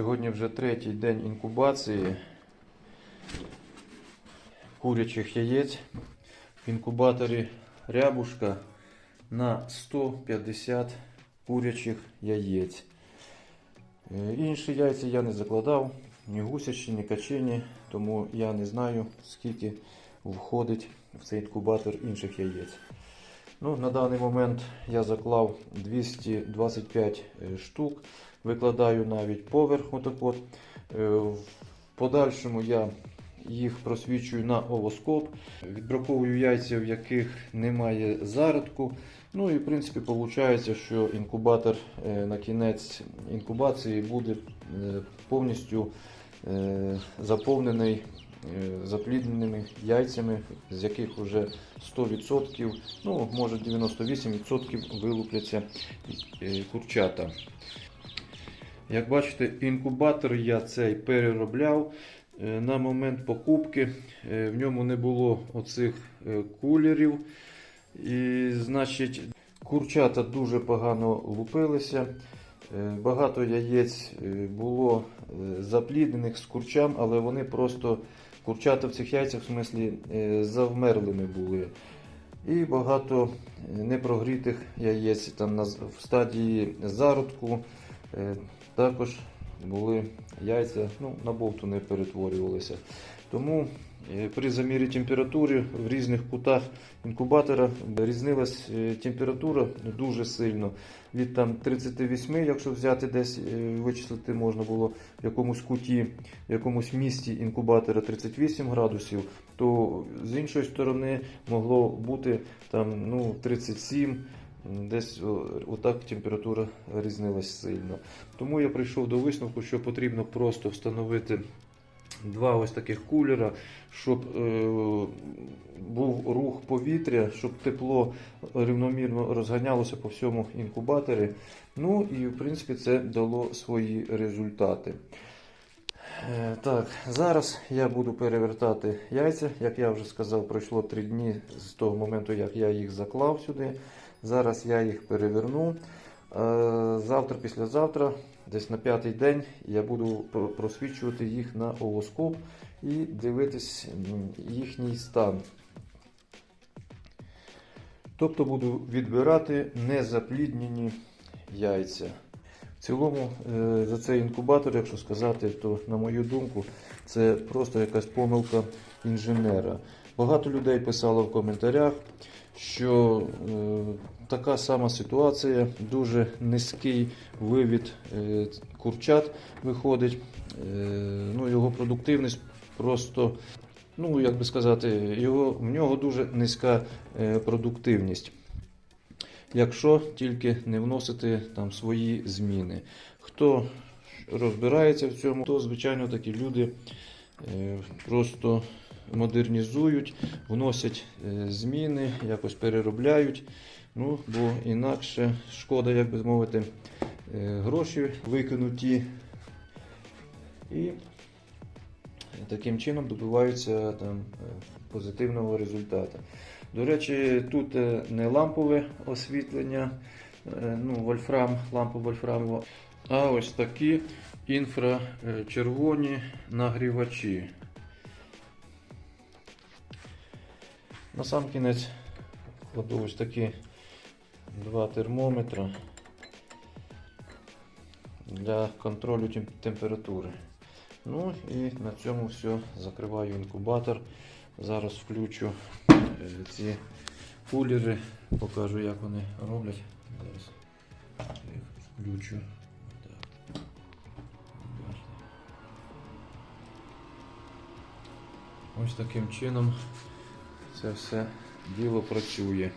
Сьогодні вже третій день інкубації курячих яєць в інкубаторі рябушка на 150 курячих яєць. Е, Інші яйця я не закладав, ні гусячі, ні качені, тому я не знаю, скільки входить в цей інкубатор інших яєць. Ну, на даний момент я заклав 225 е, штук, викладаю навіть поверх отак. Е, В подальшому я їх просвічую на овоскоп, відбраковую яйця, в яких немає зародку. Ну і в принципі виходить, що інкубатор е, на кінець інкубації буде е, повністю заповнений заплідненими яйцями, з яких вже 100%, ну може 98% вилупляться курчата. Як бачите, інкубатор я цей переробляв. Е, На момент покупки е, в ньому не було оцих е, кулерів. І, значить, курчата дуже погано лупилися. Багато яєць було запліднених з курчам, але вони просто курчата в цих яйцях в смислі завмерлими були. І багато непрогрітих яєць там в стадії зародку. Також були яйця, ну, на бовту не перетворювалися. Тому е, при замірі температури в різних кутах інкубатора різнилась е, температура дуже сильно. Від там 38, якщо взяти десь е, вичислити можна було в якомусь куті, в якомусь місті інкубатора 38 градусів, то з іншої сторони могло бути там ну 37. Десь отак температура різнилась сильно. Тому я прийшов до висновку, що потрібно просто встановити два ось таких кулера, щоб е, був рух повітря, щоб тепло рівномірно розганялося по всьому інкубаторі. Ну і в принципі це дало свої результати. Е, Так, зараз я буду перевертати яйця. Як я вже сказав, пройшло 3 дні з того моменту, як я їх заклав сюди. Зараз я їх переверну. Е, Завтра, післязавтра, десь на п'ятий день, я буду просвічувати їх на овоскоп і дивитись їхній стан. Тобто буду відбирати незапліднені яйця. В цілому, е, за цей інкубатор, якщо сказати, то, на мою думку, це просто якась помилка інженера. Багато людей писало в коментарях, що е, така сама ситуація, дуже низький вивід е, курчат виходить. Е, ну, його продуктивність просто, ну як би сказати, його, в нього дуже низька е, продуктивність. Якщо тільки не вносити там свої зміни. Хто розбирається в цьому, то звичайно такі люди е, просто модернізують, вносять е, зміни, якось переробляють. Ну, бо інакше шкода, як би мовити, е, гроші викинуті. І таким чином добиваються там, е, позитивного результату. До речі, тут не лампове освітлення, ну, вольфрам, лампа вольфрамова, а ось такі інфрачервоні нагрівачі. На сам кінець кладу ось такі два термометри для контролю температури. Ну і на цьому все. Закриваю інкубатор. Зараз включу е, ці кулери, покажу, як вони роблять. Зараз їх включу. Ось таким чином це все діло працює.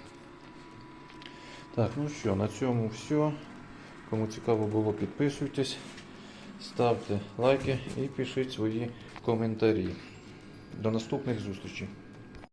Так, ну що, на цьому все. Кому цікаво було, підписуйтесь, ставте лайки і пишіть свої коментарі. До наступних зустрічей.